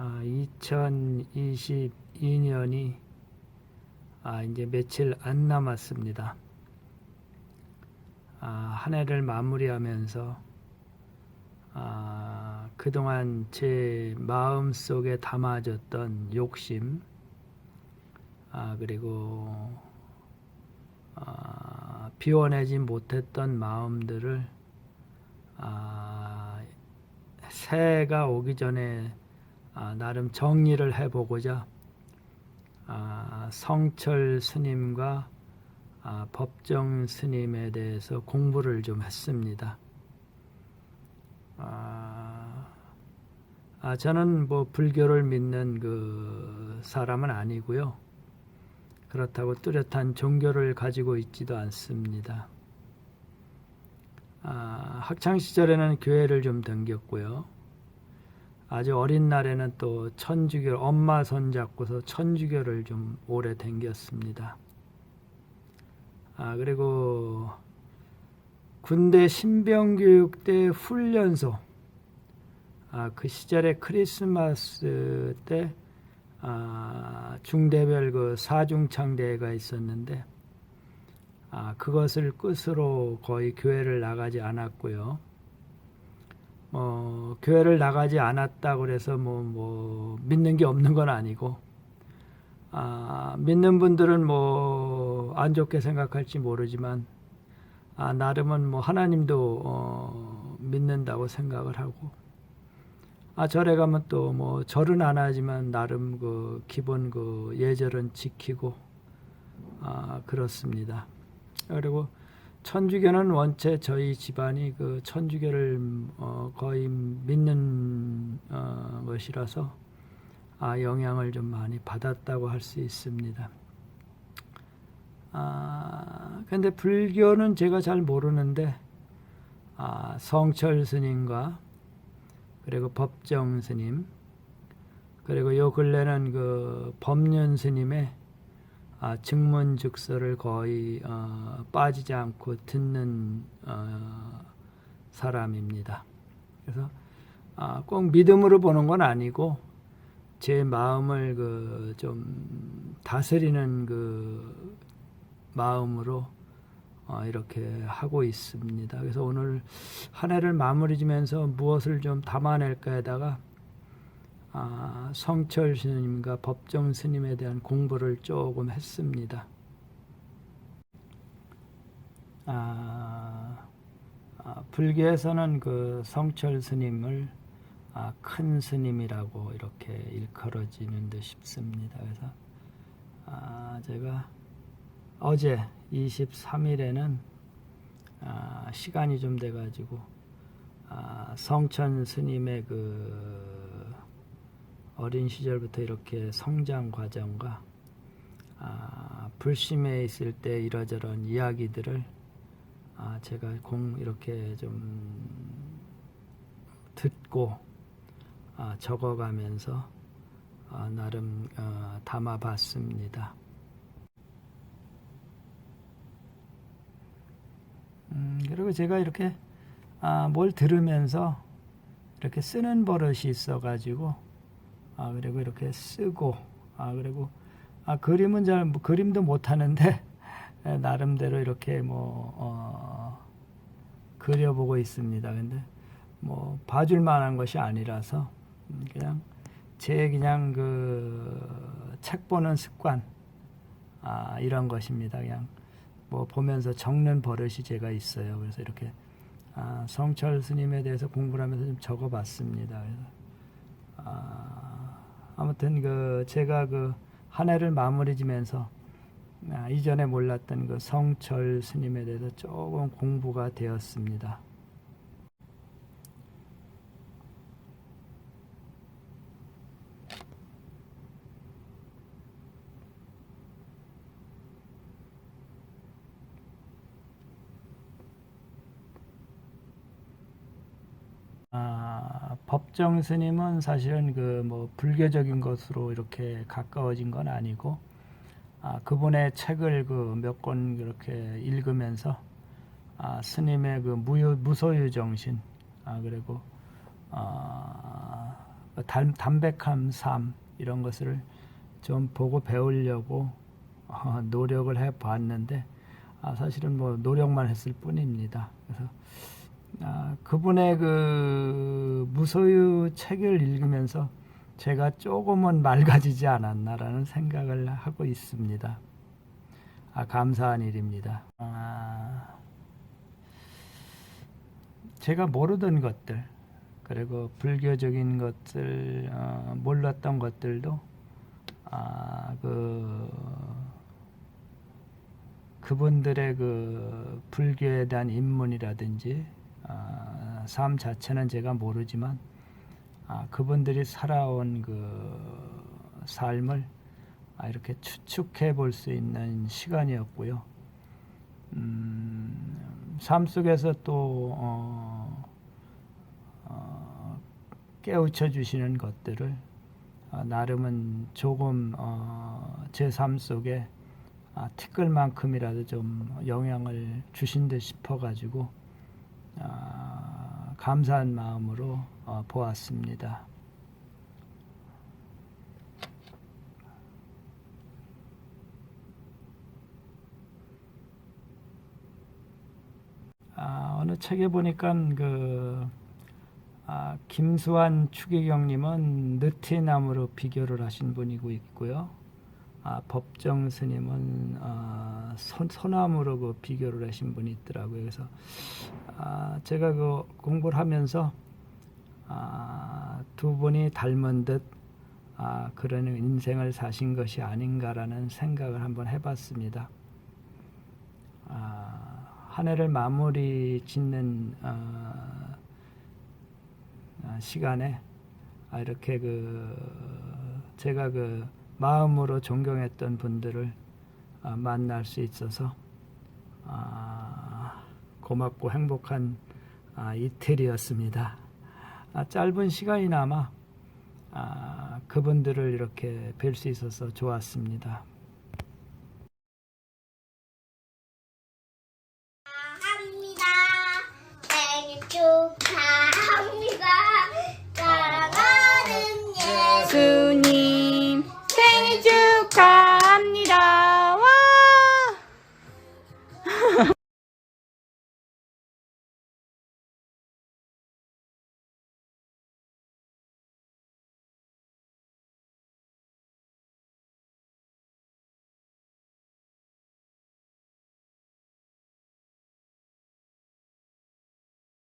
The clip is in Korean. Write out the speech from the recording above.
아, 2022년이 아, 이제 며칠 안 남았습니다. 아, 한 해를 마무리하면서 아, 그동안 제 마음 속에 담아졌던 욕심, 아, 그리고 아, 비워내지 못했던 마음들을 아, 새해가 오기 전에 아, 나름 정리를 해보고자 아, 성철 스님과 아, 법정 스님에 대해서 공부를 좀 했습니다. 아, 아, 저는 뭐 불교를 믿는 그 사람은 아니고요. 그렇다고 뚜렷한 종교를 가지고 있지도 않습니다. 아, 학창 시절에는 교회를 좀 다녔고요. 아주 어린 날에는 또 천주교 엄마 손 잡고서 천주교를 좀 오래 다녔습니다. 아 그리고 군대 신병교육 때 훈련소 아 그 시절에 크리스마스 때 아, 중대별 그 사중창 대회가 있었는데 아 그것을 끝으로 거의 교회를 나가지 않았고요. 뭐 교회를 나가지 않았다 그래서 뭐, 뭐 믿는 게 없는 건 아니고 아, 믿는 분들은 뭐 안 좋게 생각할지 모르지만 아, 나름은 뭐 하나님도 어, 믿는다고 생각을 하고 아 절에 가면 또 뭐 절은 안 하지만 나름 그 기본 그 예절은 지키고 아 그렇습니다. 그리고 천주교는 원체 저희 집안이 그 천주교를 어, 거의 믿는 어, 것이라서 아, 영향을 좀 많이 받았다고 할 수 있습니다. 아, 근데 불교는 제가 잘 모르는데 아, 성철 스님과 그리고 법정 스님 그리고 요 근래는 그 법륜 스님의 아, 증문즉서를 거의 어, 빠지지 않고 듣는 어, 사람입니다. 그래서 아, 꼭 믿음으로 보는 건 아니고 제 마음을 그 좀 다스리는 그 마음으로 어, 이렇게 하고 있습니다. 그래서 오늘 한 해를 마무리 지면서 무엇을 좀 담아낼까에다가 아, 성철 스님과 법정 스님에 대한 공부를 조금 했습니다. 아, 아, 불교에서는 그 성철 스님을 아, 큰 스님이라고 이렇게 일컬어지는 듯 싶습니다. 그래서 아, 제가 어제 23일에는 아, 시간이 좀 돼가지고 아, 성천 스님의 그 어린 시절부터 이렇게 성장 과정과 아, 불심에 있을 때 이러저런 이야기들을 아, 제가 공 이렇게 좀 듣고 아, 적어가면서 아, 나름 어, 담아봤습니다. 음, 그리고 제가 이렇게 아, 뭘 들으면서 이렇게 쓰는 버릇이 있어가지고 아, 그리고 이렇게 쓰고 아, 그리고 아, 그림은 잘 뭐, 그림도 못 하는데 나름대로 이렇게 뭐 어, 그려보고 있습니다. 근데 뭐 봐줄 만한 것이 아니라서 음, 그냥 제 그냥 그 책 보는 습관 아, 이런 것입니다. 그냥 뭐 보면서 적는 버릇이 제가 있어요. 그래서 이렇게 아, 성철 스님에 대해서 공부를 하면서 좀 적어봤습니다. 그래서 아, 아무튼 그 제가 그 한 해를 마무리 지면서 아, 이전에 몰랐던 그 성철 스님에 대해서 조금 공부가 되었습니다. 아, 법정 스님은 사실은 그 뭐 불교적인 것으로 이렇게 가까워진 건 아니고 아, 그분의 책을 그 몇 권 그렇게 읽으면서 아, 스님의 그 무유, 무소유 정신 아, 그리고 아, 달, 담백한 삶 이런 것을 좀 보고 배우려고 어, 노력을 해 봤는데 아, 사실은 뭐 노력만 했을 뿐입니다. 그래서 아, 그분의 그 무소유 책을 읽으면서 제가 조금은 맑아지지 않았나라는 생각을 하고 있습니다. 아, 감사한 일입니다. 아, 제가 모르던 것들 그리고 불교적인 것들 어, 몰랐던 것들도 아, 그 그분들의 그 불교에 대한 입문이라든지 아, 삶 자체는 제가 모르지만 아, 그분들이 살아온 그 삶을 아, 이렇게 추측해 볼 수 있는 시간이었고요. 음, 삶 속에서 또 어, 어, 깨우쳐 주시는 것들을 어, 나름은 조금 어, 제삶 속에 아, 티끌만큼이라도 좀 영향을 주신 듯 싶어가지고 아, 감사한 마음으로 어, 보았습니다. 아, 어느 책에 보니까 그 아, 김수환 추기경님은 느티나무로 비교를 하신 분이고 있고요. 아, 법정 스님은 아, 소, 소나무로 그 비교를 하신 분이 있더라고요. 그래서 아, 제가 그 공부를 하면서 아, 두 분이 닮은 듯 아, 그런 인생을 사신 것이 아닌가라는 생각을 한번 해봤습니다. 아, 한 해를 마무리 짓는 어, 아, 시간에 아, 이렇게 그 제가 그 마음으로 존경했던 분들을 아, 만날 수 있어서 아, 고맙고 행복한 아, 이틀이었습니다. 아, 짧은 시간이나마 아, 그분들을 이렇게 뵐 수 있어서 좋았습니다.